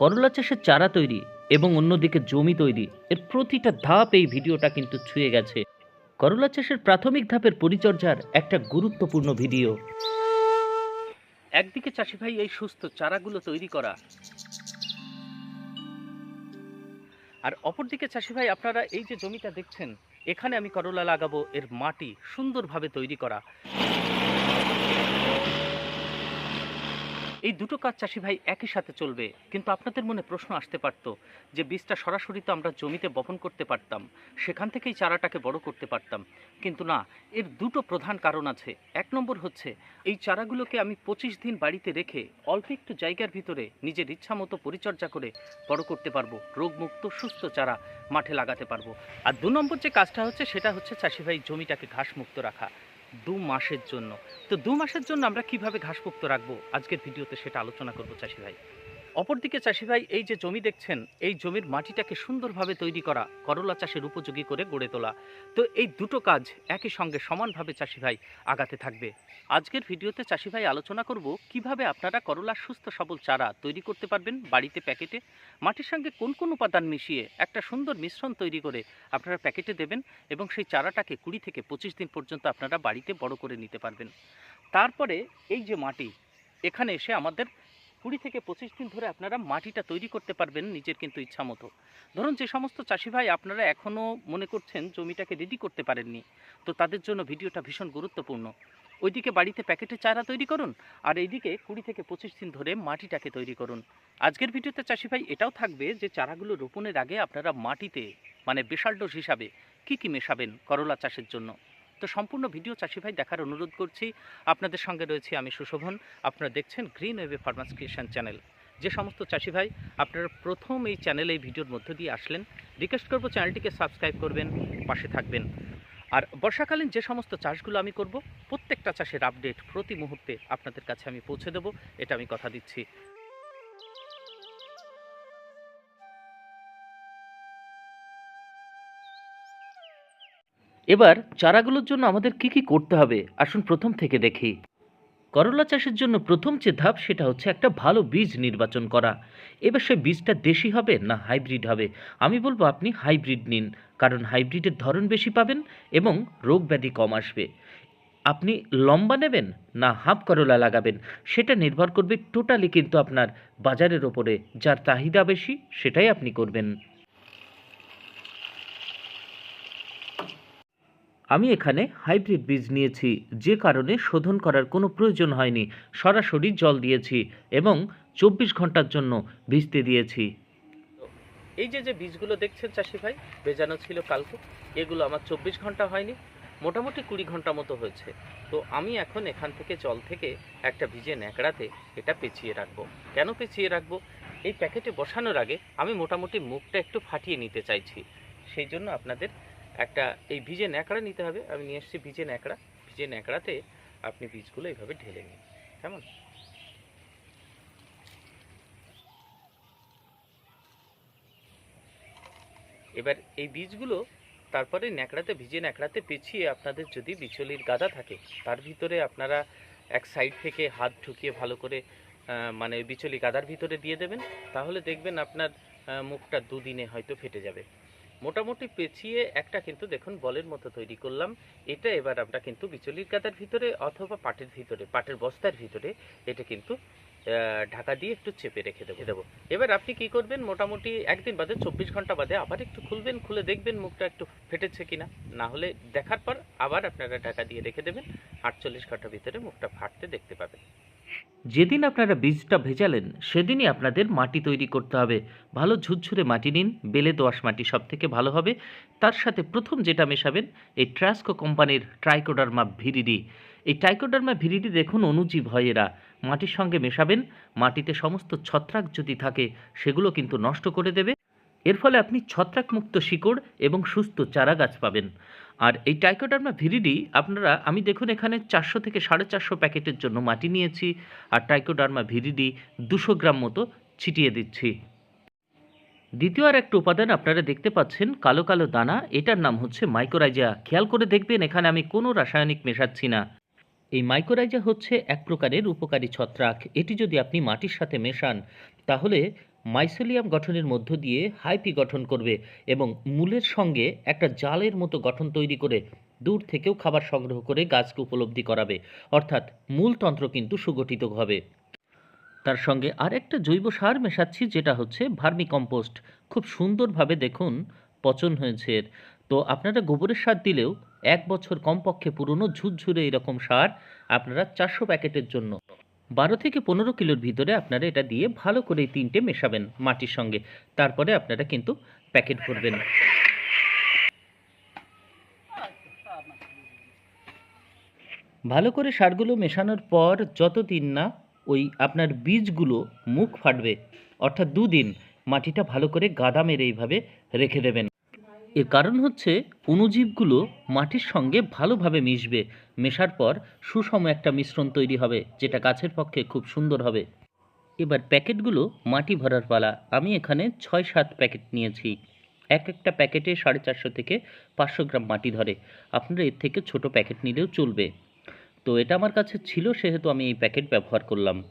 করলা চাষের চারা তৈরি এবং অন্যদিকে জমি তৈরি। এর প্রতিটা ধাপ এই ভিডিওটা কিন্তু ছুঁয়ে গেছে। করলা চাষের প্রাথমিক ধাপের পরিচর্যার একটা গুরুত্বপূর্ণ ভিডিও। একদিকে চাষি ভাই এই সুস্থ চারাগুলো তৈরি করা। আর অপরদিকে চাষি ভাই, আপনারা এই যে জমিটা দেখছেন, এখানে আমি করলা লাগাবো, এর মাটি সুন্দরভাবে তৈরি করা। এই দুটো কাজ চাষি ভাই একই সাথে চলবে। কিন্তু আপনাদের মনে প্রশ্ন আসতে পারত যে বীজটা সরাসরি তো আমরা জমিতে বপন করতে পারতাম, সেখান থেকেই চারাটাকে বড় করতে পারতাম। কিন্তু না, এর দুটো প্রধান কারণ আছে। এক নম্বর হচ্ছে, এই চারাগুলোকে আমি পঁচিশ দিন বাড়িতে রেখে অল্প একটু জায়গার ভিতরে নিজের ইচ্ছা মতো পরিচর্যা করে বড় করতে পারব, রোগমুক্ত, সুস্থ চারা মাঠে লাগাতে পারব। আর দু নম্বর যে কাজটা হচ্ছে, সেটা হচ্ছে চাষি ভাই জমিটাকে ঘাসমুক্ত রাখা। দু মাসের জন্য। তো দু মাসের জন্য আমরা কীভাবে ঘাসমুক্ত রাখব? আজকের ভিডিওতে সেটা আলোচনা করব চাষি ভাই। অপরদিকে চাষি ভাই, এই যে জমি দেখছেন, এই জমির মাটিটাকে সুন্দরভাবে তৈরি করা করলা চাষের উপযোগী করে গড়ে তোলা। তো এই দুটো কাজ একই সঙ্গে সমানভাবে চাষি ভাই আগাতে থাকবে। আজকের ভিডিওতে চাষি ভাই আলোচনা করব, কীভাবে আপনারা করলার সুস্থ সবল চারা তৈরি করতে পারবেন বাড়িতে প্যাকেটে, মাটির সঙ্গে কোন কোন উপাদান মিশিয়ে একটা সুন্দর মিশ্রণ তৈরি করে আপনারা প্যাকেটে দেবেন এবং সেই চারাটাকে কুড়ি থেকে পঁচিশ দিন পর্যন্ত আপনারা বাড়িতে বড় করে নিতে পারবেন। তারপরে এই যে মাটি, এখানে এসে আমাদের কুড়ি থেকে পঁচিশ দিন ধরে আপনারা মাটিটা তৈরি করতে পারবেন নিজের কিন্তু ইচ্ছা মতো। ধরুন যে সমস্ত চাষি ভাই আপনারা এখনও মনে করছেন জমিটাকে রেডি করতে পারেননি, তো তাদের জন্য ভিডিওটা ভীষণ গুরুত্বপূর্ণ। ওইদিকে বাড়িতে প্যাকেটে চারা তৈরি করুন, আর এইদিকে কুড়ি থেকে পঁচিশ দিন ধরে মাটিটাকে তৈরি করুন। আজকের ভিডিওতে চাষি ভাই এটাও থাকবে যে চারাগুলো রোপণের আগে আপনারা মাটিতে মানে বিশাল ডোজ হিসাবে কী কী মেশাবেন করলা চাষের জন্য। তো সম্পূর্ণ ভিডিও চাষি ভাই দেখার অনুরোধ করছি। আপনাদের সঙ্গে রয়েছে আমি সুশোভন। আপনারা দেখছেন গ্রিন ওয়েবে ফার্মার্স ক্রিয়েশন চ্যানেল যে সমস্ত চাষি ভাই আপনারা প্রথম এই চ্যানেলে এই ভিডিওর মধ্য দিয়ে আসলেন রিকোয়েস্ট করব চ্যানেলটিকে সাবস্ক্রাইব করবেন, পাশে থাকবেন। আর বর্ষাকালীন যে সমস্ত চাষগুলো আমি করব, প্রত্যেকটা চাষের আপডেট প্রতি মুহূর্তে আপনাদের কাছে আমি পৌঁছে দেবো, এটা আমি কথা দিচ্ছি। এবার চারাগুলোর জন্য আমাদের কি কি করতে হবে? আসুন প্রথম থেকে দেখি। করলা চাষের জন্য প্রথম যে ধাপ, সেটা হচ্ছে একটা ভালো বীজ নির্বাচন করা। এবার সে বীজটা দেশি হবে না হাইব্রিড হবে? আমি বলব আপনি হাইব্রিড নিন, কারণ হাইব্রিডের ধরন বেশি পাবেন এবং রোগ ব্যাধি কম আসবে। আপনি লম্বা নেবেন না হাফ করলা লাগাবেন? সেটা নির্ভর করবে টোটালি কিন্তু আপনার বাজারের ওপরে, যার চাহিদা বেশি, সেটাই আপনি করবেন। আমি এখানে হাইব্রিড বীজ নিয়েছি, যে কারণে শোধন করার কোনো প্রয়োজন হয়নি। সরাসরি জল দিয়েছি এবং চব্বিশ ঘণ্টার জন্য ভিজতে দিয়েছি। এই যে যে বীজগুলো দেখছেন চাষি ভাই বেজানো ছিল কালকে, এগুলো আমার চব্বিশ ঘণ্টা হয়নি, মোটামুটি কুড়ি ঘণ্টা মতো হয়েছে। তো আমি এখন এখান থেকে জল থেকে একটা ভিজে ন্যাকড়াতে এটা পেঁচিয়ে রাখব। কেন পেঁচিয়ে রাখব? এই প্যাকেটে বসানোর আগে আমি মোটামুটি মুখটা একটু ফাটিয়ে নিতে চাইছি। সেই জন্য আপনাদের একটা, এই ভিজে ন্যাকড়া নিতে হবে। আমি নিয়ে এসেছি ভিজে ন্যাকড়া। ভিজে ন্যাকড়াতে আপনি বীজগুলো এইভাবে ঢেলে নিন। কেমন? এবার এই বীজগুলো তারপরে ন্যাকড়াতে, ভিজে ন্যাকড়াতে পেঁচিয়ে আপনাদের যদি বিচলির গাদা থাকে, তার ভিতরে আপনারা এক সাইড থেকে হাত ঢুকিয়ে ভালো করে মানে বিচলি গাদার ভিতরে দিয়ে দেবেন। তাহলে দেখবেন আপনার মুখটা দুদিনে হয়তো ফেটে যাবে। মোটামুটি পেঁচিয়ে একটা কিন্তু দেখুন বলের মতো তৈরি করলাম। এটা এবার আমরা কিন্তু বিচলির গাদার ভিতরে অথবা পাটের ভিতরে পাটের বস্তার ভিতরে এটা কিন্তু ঢাকা দিয়ে একটু চেপে রেখে দেবো। দেবো। এবার আপনি কি করবেন? মোটামুটি একদিন বাদে চব্বিশ ঘণ্টা বাদে আবার একটু খুলবেন খুলে দেখবেন মুখটা একটু ফেটেছে কিনা। না হলে দেখার পর আবার আপনারা ঢাকা দিয়ে রেখে দেবেন আটচল্লিশ ঘণ্টার ভিতরে মুখটা ফাটতে দেখতে পাবেন। যেদিন আপনারা বীজটা ভেজালেন, সেদিনই আপনাদের মাটি তৈরি করতে হবে। ভালো ঝুরঝুরে মাটি নিন, বেলে দোআঁশ মাটি সব থেকে ভালো হবে। তার সাথে প্রথম যেটা মেশাবেন, এই ট্রাস্কো কোম্পানির ট্রাইকোডার্মা ভিরিডি। এই ট্রাইকোডার্মা ভিরিডি দেখুন অনুজীব হয় এরা। মাটির সঙ্গে মেশাবেন, মাটিতে সমস্ত ছত্রাক যদি থাকে, সেগুলো কিন্তু নষ্ট করে দেবে। এর ফলে আপনি ছত্রাকমুক্ত শিকড় এবং সুস্থ চারা গাছ পাবেন। আর এই টাইকোডার্মা ভিরিডি আপনারা, আমি দেখুন এখানে চারশো থেকে সাড়ে চারশো প্যাকেটের জন্য মাটি নিয়েছি, আর টাইকোডার্মা ভিরিডি দুশো গ্রাম মতো ছিটিয়ে দিচ্ছি। দ্বিতীয় আর একটা উপাদান আপনারা দেখতে পাচ্ছেন, কালো কালো দানা, এটার নাম হচ্ছে মাইকোরাইজা খেয়াল করে দেখবেন, এখানে আমি কোনো রাসায়নিক মেশাচ্ছি না। এই মাইকোরাইজা হচ্ছে এক প্রকারের উপকারী ছত্রাক। এটি যদি আপনি মাটির সাথে মেশান, তাহলে মাইসেলিয়াম গঠনের মধ্য দিয়ে হাইপি গঠন করবে এবং মূলের সঙ্গে একটা জালের মতো গঠন তৈরি করে দূর থেকেও খাবার সংগ্রহ করে গাছকে উপলব্ধি করাবে। অর্থাৎ মূলতন্ত্র কিন্তু সুগঠিত হবে। তার সঙ্গে আরেকটা জৈব সার মেশাচ্ছি, যেটা হচ্ছে ভার্মি কম্পোস্ট খুব সুন্দরভাবে দেখুন, পচন হয়েছে এর। তো আপনারা গোবরের সার দিলেও এক বছর কমপক্ষে পুরনো ঝুরঝুরে এরকম সার আপনারা চারশো প্যাকেটের জন্য বারো থেকে পনেরো কিলোর ভিতরে আপনারা এটা দিয়ে ভালো করে তিনটে মেশাবেন মাটির সঙ্গে। তারপরে আপনারা কিন্তু প্যাকেট করবেন ভালো করে সারগুলো মেশানোর পর যতদিন না ওই আপনার বীজগুলো মুখ ফাটবে, অর্থাৎ দুদিন মাটিটা ভালো করে গাদা মেরে এইভাবে রেখে দেবেন। এর কারণ হচ্ছে অণুজীবগুলো মাটির সঙ্গে ভালোভাবে মিশবে। মেশার পর সুষম একটা মিশ্রণ তৈরি হবে, যেটা গাছের পক্ষে খুব সুন্দর হবে। এবার প্যাকেটগুলো মাটি ভরার পালা। আমি এখানে ছয় সাত প্যাকেট নিয়েছি। এক একটা প্যাকেটে সাড়ে চারশো থেকে পাঁচশো গ্রাম মাটি ধরে। আপনারা এর থেকে ছোট প্যাকেট নিলেও চলবে। তো এটা আমার কাছে ছিল, সেহেতু আমি এই প্যাকেট ব্যবহার করলাম।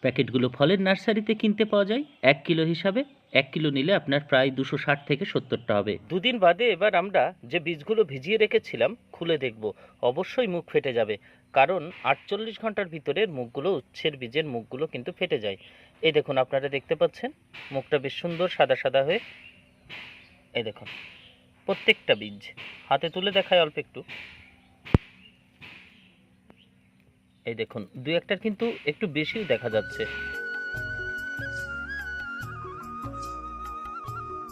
প্যাকেটগুলো ফলের নার্সারিতে কিনতে পাওয়া যায়, এক কিলো হিসাবে। এক কিলো নিলে আপনার প্রায় দুশো ষাট থেকে সত্তরটা হবে। দুদিন বাদে এবার আমরা যে বীজগুলো ভিজিয়ে রেখেছিলাম, খুলে দেখব। অবশ্যই মুখ ফেটে যাবে, কারণ আটচল্লিশ ঘণ্টার ভিতরে মুখগুলো, উচ্ছের বীজের মুখগুলো কিন্তু ফেটে যায়। এই দেখুন, আপনারা দেখতে পাচ্ছেন, মুখটা বেশ সুন্দর সাদা সাদা হয়ে, এই দেখুন, প্রত্যেকটা বীজ। হাতে তুলে দেখায় অল্প একটু। এই দেখুন দু একটার কিন্তু একটু বেশিও দেখা যাচ্ছে।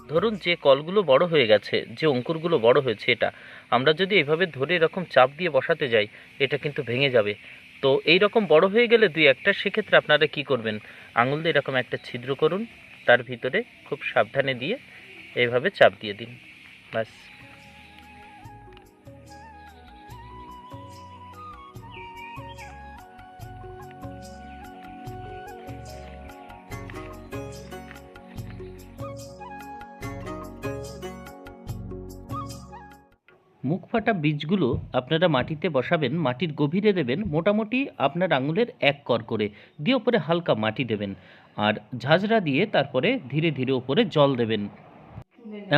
ধরুন যে কলগুলো বড় হয়ে গেছে, যে অঙ্কুরগুলো বড় হয়েছে এটা, আমরা যদি এভাবে ধরে এরকম চাপ দিয়ে বসাতে যাই, এটা কিন্তু ভেঙে যাবে। তো এই রকম বড় হয়ে গেলে দুই একটা, সেক্ষেত্রে আপনারা কি করবেন? আঙুল দিয়ে এরকম একটা ছিদ্র করুন, তার ভিতরে খুব সাবধানে দিয়ে এইভাবে চাপ দিয়ে দিন। ব্যাস। ফাটা বীজগুলো আপনারা মাটিতে বসাবেন, মাটির গভীরে দেবেন, মোটামুটি আপনার আঙুলের এক কর করে দিয়ে ওপরে হালকা মাটি দেবেন আর ঝাঁঝরা দিয়ে তারপরে ধীরে ধীরে ওপরে জল দেবেন।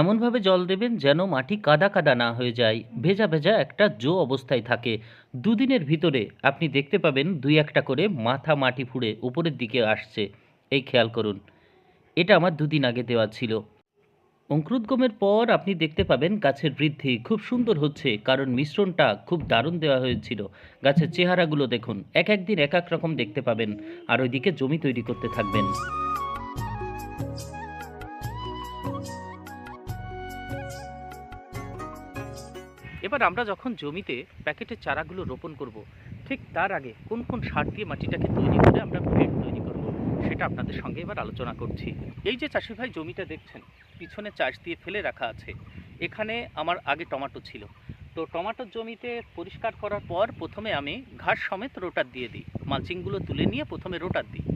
এমনভাবে জল দেবেন যেন মাটি কাদা কাদা না হয়ে যায়, ভেজা ভেজা একটা জো অবস্থায় থাকে। দুদিনের ভিতরে আপনি দেখতে পাবেন দুই একটা করে মাথা মাটি ফুঁড়ে উপরের দিকে আসছে। এই খেয়াল করুন, এটা আমার দুদিন আগে দেওয়া ছিল। অঙ্কুরোদ্গমের পর আপনি দেখতে পাবেন গাছের বৃদ্ধি খুব সুন্দর হচ্ছে, কারণ মিশ্রণটা খুব দারুণ দেওয়া হয়েছিল। গাছের চেহারাগুলো দেখুন, এক একদিন এক এক রকম দেখতে পাবেন, আর ওইদিকে জমি তৈরি করতে থাকবেন। এবার আমরা যখন জমিতে প্যাকেটের চারাগুলো রোপণ করব, ঠিক তার আগে কোন কোন সার দিয়ে মাটিটাকে তৈরি করে আমরা বেড তৈরি করব, সেটা আপনাদের সঙ্গে এবার আলোচনা করছি। এই যে চাষি ভাই জমিটা দেখছেন পিছনে চাষ দিয়ে ফেলে রাখা আছে। এখানে আমার আগে টমেটো ছিল। তো টমেটোর জমিতে পরিষ্কার করার পর প্রথমে আমি ঘাস সমেত রোটার দিয়ে দিই। মালচিংগুলো তুলে নিয়ে প্রথমে রোটার দিই।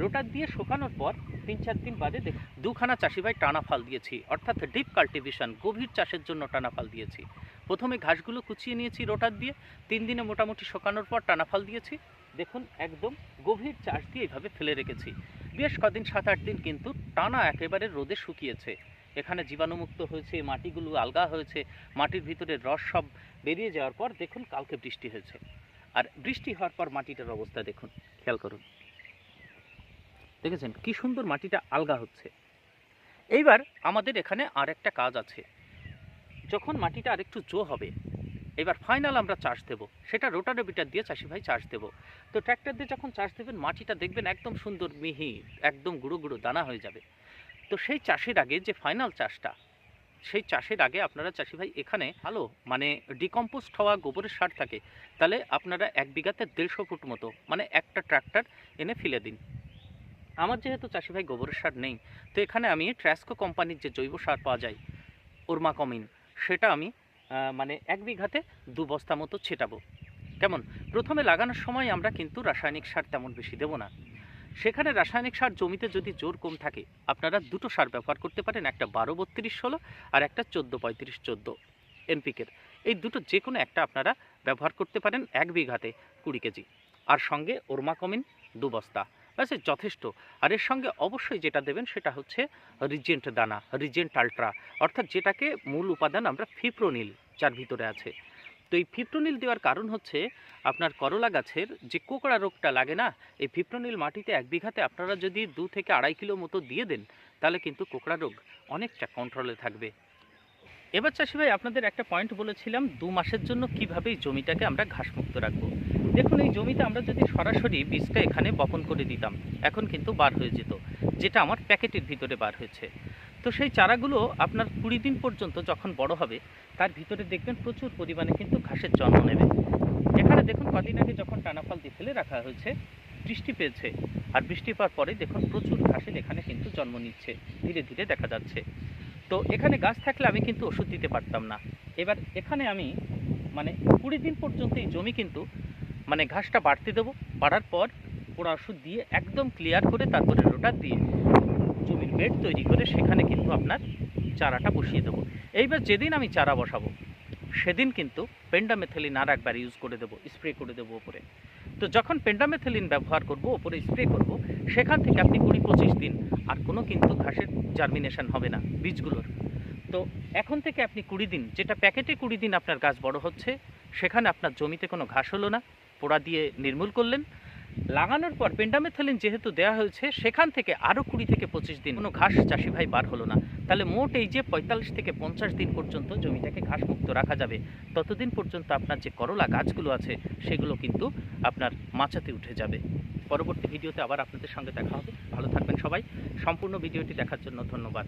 রোটার দিয়ে শুকানোর পর তিন চার দিন বাদে দেখ, দুখানা চাষি ভাই টানা ফাল দিয়েছি। অর্থাৎ ডিপ কাল্টিভেশন, গভীর চাষের জন্য টানা ফাল দিয়েছি। প্রথমে ঘাসগুলো কুচিয়ে নিয়েছি রোটার দিয়ে। তিন দিনে মোটামুটি শুকানোর পর টানা ফাল দিয়েছি। দেখুন, একদম গভীর চাষ দিয়ে এইভাবে ফেলে রেখেছি। বেশ কদিন সাত আট দিন কিন্তু টানা একেবারে রোদে শুকিয়েছে। এখানে জীবাণুমুক্ত হয়েছে মাটিগুলো আলগা হয়েছে, মাটির ভিতরে রস সব বেরিয়ে যাওয়ার পর দেখুন কালকে বৃষ্টি হয়েছে। আর বৃষ্টি হওয়ার পর মাটিটার অবস্থা দেখুন, খেয়াল করুন। দেখেছেন কি সুন্দর মাটিটা আলগা হচ্ছে। এইবার আমাদের এখানে আর একটা কাজ আছে। যখন মাটিটা আরেকটু জো হবে এবার ফাইনাল আমরা চাষ দেব। সেটা রোটারোবিটার দিয়ে চাষি ভাই চাষ দেব। তো ট্র্যাক্টর দিয়ে যখন চাষ দেবেন, মাটিটা দেখবেন একদম সুন্দর মিহি, একদম গুঁড়ো গুঁড়ো দানা হয়ে যাবে। তো সেই চাষের আগে যে ফাইনাল চাষটা, সেই চাষের আগে আপনারা চাষি ভাই এখানে ভালো মানে ডিকম্পোস্ট হওয়া গোবরের সার থাকে, তাহলে আপনারা এক বিঘাতে দেড়শো ফুট মতো মানে একটা ট্র্যাক্টর এনে ফেলে দিন। আমার যেহেতু চাষি ভাই গোবরের সার নেই, তো এখানে আমি ট্র্যাসকো কোম্পানির যে জৈব সার পাওয়া যায় ওরমা কমিন সেটা আমি মানে এক বিঘাতে দু বস্তা মতো ছেটাবো। কেমন? প্রথমে লাগানোর সময় আমরা কিন্তু রাসায়নিক সার তেমন বেশি দেবো না। সেখানে রাসায়নিক সার জমিতে যদি জোর কম থাকে, আপনারা দুটো সার ব্যবহার করতে পারেন, একটা বারো বত্রিশ ষোলো আর একটা চোদ্দ পঁয়ত্রিশ চোদ্দ এনপিকের এই দুটো যে কোনো একটা আপনারা ব্যবহার করতে পারেন এক বিঘাতে কুড়ি কেজি। আর সঙ্গে ওরমা কমিন দু বস্তা। আচ্ছা যথেষ্ট। আর এর সঙ্গে অবশ্যই যেটা দেবেন সেটা হচ্ছে রিজেন্ট দানা, রিজেন্ট আলট্রা। অর্থাৎ যেটাকে মূল উপাদান আমরা ফিপ্রোনিল, যার ভিতরে আছে। তো এই ফিপ্রোনিল দেওয়ার কারণ হচ্ছে আপনার করলা গাছের যে কোকড়া রোগটা লাগে না, এই ফিপ্রোনিল মাটিতে এক বিঘাতে আপনারা যদি দু থেকে আড়াই কিলো মতো দিয়ে দেন, তাহলে কিন্তু কোকড়া রোগ অনেকটা কন্ট্রোলে থাকবে। এবার চাষি ভাই আপনাদের একটা পয়েন্ট বলেছিলাম, দু মাসের জন্য কীভাবে এই জমিটাকে আমরা ঘাসমুক্ত রাখব? দেখুন, এই জমিতে আমরা যদি সরাসরি বীজটা এখানে বপন করে দিতাম, এখন কিন্তু বার হয়ে যেত, যেটা আমার প্যাকেটের ভিতরে বার হয়েছে। তো সেই চারাগুলো আপনার কুড়ি দিন পর্যন্ত যখন বড় হবে, তার ভিতরে দেখবেন প্রচুর পরিমাণে কিন্তু ঘাসের জন্ম নেবে। এখানে দেখুন, কদিন আগে যখন টানাফাল দিয়ে ফেলে রাখা হয়েছে, বৃষ্টি পেয়েছে। আর বৃষ্টি পাওয়ার পরে দেখুন, প্রচুর ঘাসের এখানে কিন্তু জন্ম নিচ্ছে, ধীরে ধীরে দেখা যাচ্ছে। তো এখানে গাছ থাকলে আমি কিন্তু ওষুধ দিতে পারতাম না। এবার এখানে আমি মানে কুড়ি দিন পর্যন্ত এই জমি কিন্তু মানে ঘাসটা বাড়তে দেবো। বাড়ার পর ওরা ওষুধ দিয়ে একদম ক্লিয়ার করে তারপরে রোটার দিয়ে জমির বেড তৈরি করে সেখানে কিন্তু আপনার চারাটা বসিয়ে দেবো। এইবার যেদিন আমি চারা বসাবো, সেদিন কিন্তু পেন্ডামেথেলিন আর একবার ইউজ করে দেবো স্প্রে করে দেবো ওপরে। তো যখন পেন্ডামেথেলিন ব্যবহার করব, ওপরে স্প্রে করব, সেখান থেকে আপনি কুড়ি পঁচিশ দিন, আর কোনো কিন্তু ঘাসের জার্মিনেশন হবে না, বীজগুলোর। তো এখন থেকে আপনি কুড়ি দিন, যেটা প্যাকেটে কুড়ি দিন আপনার গাছ বড় হচ্ছে, সেখানে আপনার জমিতে কোনো ঘাস হলো না, পোড়া দিয়ে নির্মূল করলেন। লাগানোর পর পেন্ডামেথালিন যেহেতু দেওয়া হয়েছে, সেখান থেকে আরও কুড়ি থেকে পঁচিশ দিন কোনো ঘাস চাষি ভাই বার হলো না। তাহলে মোট এই যে পঁয়তাল্লিশ থেকে পঞ্চাশ দিন পর্যন্ত জমিটাকে ঘাসমুক্ত রাখা যাবে, ততদিন পর্যন্ত আপনার যে করলা গাছগুলো আছে, সেগুলো কিন্তু আপনার মাচাতে উঠে যাবে। পরবর্তী ভিডিওতে আবার আপনাদের সঙ্গে দেখা হবে। ভালো থাকবেন সবাই। সম্পূর্ণ ভিডিওটি দেখার জন্য ধন্যবাদ।